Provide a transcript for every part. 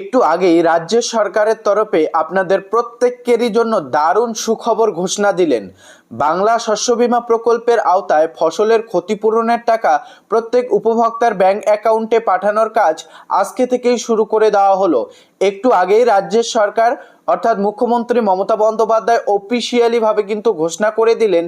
একটু আগেই রাজ্য সরকারের তরফে আপনাদের প্রত্যেকেরই জন্য দারুণ সুখবর ঘোষণা দিলেন। বাংলা শস্য বিমা প্রকল্পের আওতায় ফসলের ক্ষতিপূরণের টাকা প্রত্যেক উপভোক্তার ব্যাংক অ্যাকাউন্টে পাঠানোর কাজ আজকে থেকেই শুরু করে দেওয়া হলো। একটু আগেই রাজ্যের সরকার, অর্থাৎ মুখ্যমন্ত্রী মমতা বন্দ্যোপাধ্যায় অফিসিয়ালি ভাবে কিন্তু ঘোষণা করে দিলেন,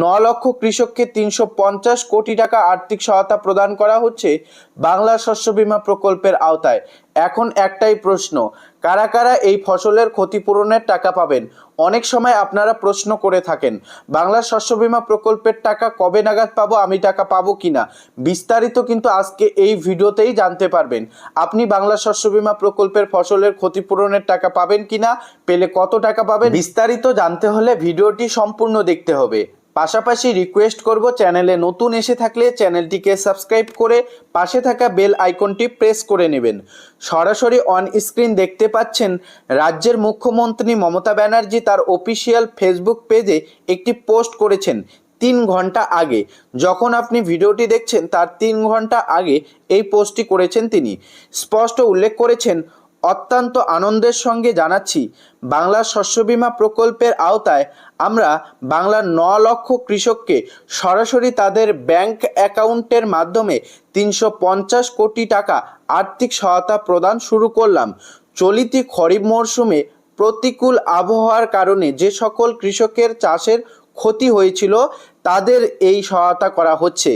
ন লক্ষ কৃষককে তিনশো পঞ্চাশ কোটি টাকা আর্থিক সহায়তা প্রদান করা হচ্ছে বাংলা শস্য বিমা প্রকল্পের আওতায়। এখন একটাই প্রশ্ন, কারা কারা এই ফসলের ক্ষতিপূরণের টাকা পাবেন? অনেক সময় আপনারা প্রশ্ন করে থাকেন, বাংলা শস্য বিমা প্রকল্পের টাকা কবে নাগাদ পাবো, আমি টাকা পাবো কিনা? বিস্তারিত কিন্তু আজকে এই ভিডিওতেই জানতে পারবেন, আপনি বাংলা শস্য বিমা প্রকল্পের ফসলের ক্ষতিপূরণের টাকা পাবেন কিনা, পেলে কত টাকা পাবেন? বিস্তারিত জানতে হলে ভিডিওটি সম্পূর্ণ দেখতে হবে। পাশাপাশি রিকোয়েস্ট করব চ্যানেলে নতুন এসে থাকলে চ্যানেলটিকে সাবস্ক্রাইব করে পাশে থাকা বেল আইকনটি প্রেস করে নেবেন। সরাসরি অন স্ক্রিন দেখতে পাচ্ছেন রাজ্যের মুখ্যমন্ত্রী মমতা ব্যানার্জি তার অফিসিয়াল ফেসবুক পেজে একটি পোস্ট করেছেন তিন ঘণ্টা আগে। যখন আপনি ভিডিওটি দেখছেন তার তিন ঘণ্টা আগে এই পোস্টটি করেছেন তিনি। স্পষ্ট উল্লেখ করেছেন অত্যন্ত আনন্দের সঙ্গে জানাচ্ছি, বাংলা শস্য বিমা প্রকল্পের আওতায় আমরা বাংলার ন লক্ষ কৃষককে সরাসরি তাদের ব্যাংক অ্যাকাউন্টের মাধ্যমে তিনশো পঞ্চাশ কোটি টাকা আর্থিক সহায়তা প্রদান শুরু করলাম। চলিতি খরিফ মরশুমে প্রতিকূল আবহাওয়ার কারণে যে সকল কৃষকের চাষের ক্ষতি হয়েছিল, তাদের এই সহায়তা করা হচ্ছে।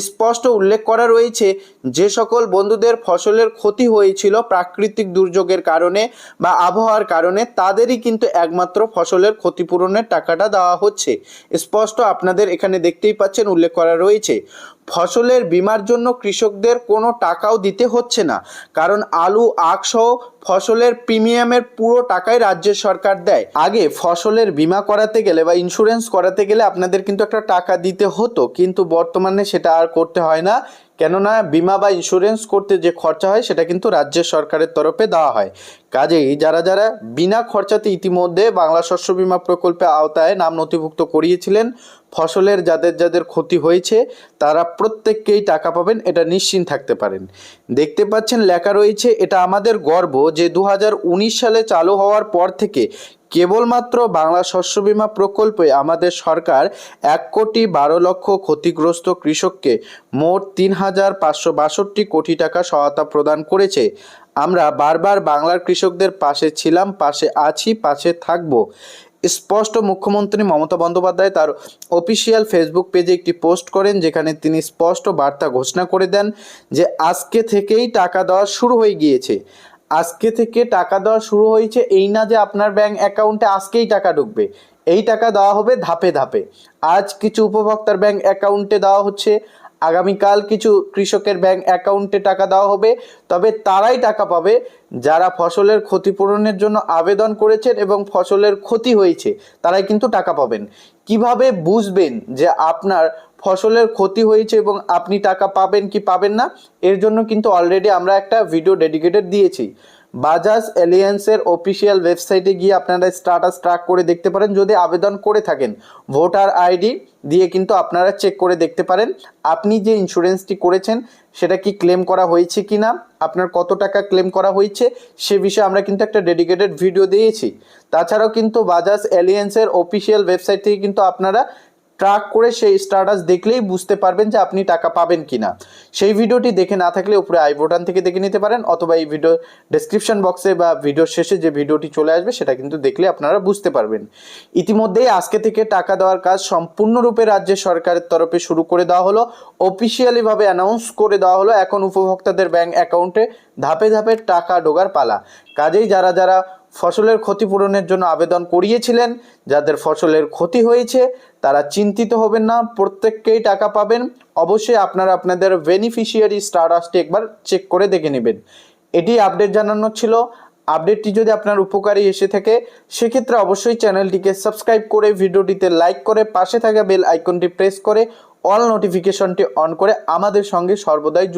স্পষ্ট উল্লেখ করা রয়েছে যে সকল বন্ধুদের ফসলের ক্ষতি হয়েছিল প্রাকৃতিক দুর্যোগের কারণে বা আবহাওয়ার কারণে, তাদেরই কিন্তু একমাত্র ফসলের ক্ষতিপূরণের টাকাটা দেওয়া হচ্ছে। স্পষ্ট আপনাদের এখানে দেখতেই পাচ্ছেন, উল্লেখ করা রয়েছে। ফসলের বিমার জন্য কৃষকদের কোনো টাকাও দিতে হচ্ছে না। কারণ আলু, আখ সহ ফসলের প্রিমিয়ামের পুরো টাকাই রাজ্য সরকার দেয়। আগে ফসলের বিমা করাতে গেলে বা ইন্স্যুরেন্স করাতে গেলে আপনাদের কিন্তু একটা টাকা দিতে হতো। কিন্তু বর্তমানে সেটা আর করতে হয় না। কেননা বিমা বা ইন্স্যুরেন্স করতে যে খরচা হয়, সেটা কিন্তু রাজ্য সরকারের তরফে দেওয়া হয়। কাজেই যারা যারা বিনা খরচাতে ইতিমধ্যে বাংলা শস্য বিমা প্রকল্পে আওতায় নাম নথিভুক্ত করিয়েছিলেন, ফসলের যাদের যাদের ক্ষতি হয়েছে, তারা প্রত্যেককেই টাকা পাবেন, এটা নিশ্চিন্ত থাকতে পারেন। দেখতে পাচ্ছেন, লেখা রয়েছে, এটা আমাদের গর্ব যে দু হাজার উনিশ সালে চালু হওয়ার পর থেকে কেবলমাত্র বাংলা শস্য বীমা প্রকল্পে আমাদের সরকার এক কোটি বারো লক্ষ ক্ষতিগ্রস্ত কৃষককে মোট তিন হাজার পাঁচশো বাষট্টি কোটি টাকা সহায়তা প্রদান করেছে। আমরা বারবার বাংলার কৃষকদের পাশে ছিলাম, পাশে আছি, পাশে থাকব। স্পষ্ট মুখ্যমন্ত্রী মমতা বন্দ্যোপাধ্যায় তার অফিসিয়াল ফেসবুক পেজে একটি পোস্ট করেন, যেখানে তিনি স্পষ্ট বার্তা ঘোষণা করে দেন যে আজকে থেকেই টাকা দেওয়া শুরু হয়ে গিয়েছে। আজকে থেকে টাকা দেওয়া শুরু হয়েছে। এই না যে আপনার ব্যাংক অ্যাকাউন্টে আজকেই টাকা ঢুকবে। এই টাকা দেওয়া হবে ধাপে ধাপে। আজ কিছু উপভোক্তার ব্যাংক অ্যাকাউন্টে দেওয়া হচ্ছে। আগামীকাল কিছু কৃষকের ব্যাংক অ্যাকাউন্টে টাকা দেওয়া হবে। তবে তারাই টাকা পাবে যারা ফসলের ক্ষতিপূরণের জন্য আবেদন করেছেন এবং ফসলের ক্ষতি হয়েছে, তারাই কিন্তু টাকা পাবেন। কীভাবে বুঝবেন যে আপনার ফসলের ক্ষতি হয়েছে এবং আপনি টাকা পাবেন কি পাবেন না, এর জন্য কিন্তু অলরেডি আমরা একটা ভিডিও ডেডিকেটেড দিয়েছি। বাজাজ এলিয়েন্সের অফিসিয়াল ওয়েবসাইটে গিয়ে আপনারা স্ট্যাটাস ট্র্যাক করে দেখতে পারেন, যদি আবেদন করে থাকেন। ভোটার আইডি দিয়ে কিন্তু আপনারা চেক করে দেখতে পারেন। আপনি যে ইন্স্যুরেন্সটি করেছেন, সেটা কি ক্লেম করা হয়েছে কি না আপনার কত টাকা ক্লেম করা হয়েছে, সে বিষয়ে আমরা কিন্তু একটা ডেডিকেটেড ভিডিও দিয়েছি। তাছাড়াও কিন্তু বাজাজ এলিয়েন্সের অফিসিয়াল ওয়েবসাইট থেকে কিন্তু আপনারা ট্র্যাক করে সেই স্ট্যাটাস দেখলেই বুঝতে পারবেন যে আপনি টাকা পাবেন কিনা। সেই ভিডিওটি দেখে না থাকলে উপরে আই বোটান থেকে দেখে নিতে পারেন, অথবা এই ভিডিও ডেসক্রিপশন বক্সে বা ভিডিওর শেষে যে ভিডিওটি চলে আসবে, সেটা কিন্তু দেখলে আপনারা বুঝতে পারবেন। ইতিমধ্যেই আজকে থেকে টাকা দেওয়ার কাজ সম্পূর্ণরূপে রাজ্য সরকারের তরফে শুরু করে দেওয়া হলো। অফিসিয়ালিভাবে অ্যানাউন্স করে দেওয়া হলো এখন উপভোক্তাদের ব্যাংক অ্যাকাউন্টে ধাপে ধাপে টাকা ঢোকার পালা। কাজেই যারা যারা ফসলের ক্ষতিপূরণের জন্য আবেদন করিয়েছিলেন। যাদের ফসলের ক্ষতি হয়েছে, তারা চিন্তিত হবেন না, প্রত্যেককেই টাকা পাবেন। অবশ্যই আপনারা আপনাদের বেনিফিশিয়ারি স্টারাসটি একবার চেক করে দেখে নেবেন। এটি আপডেট জানানো ছিল। আপডেটটি যদি আপনার উপকারী এসে থাকে, সেক্ষেত্রে অবশ্যই চ্যানেলটিকে সাবস্ক্রাইব করে, ভিডিওটিতে লাইক করে, পাশে থাকা বেল আইকনটি প্রেস করে, অল নোটিফিকেশনটি অন করে আমাদের সঙ্গে সর্বদাই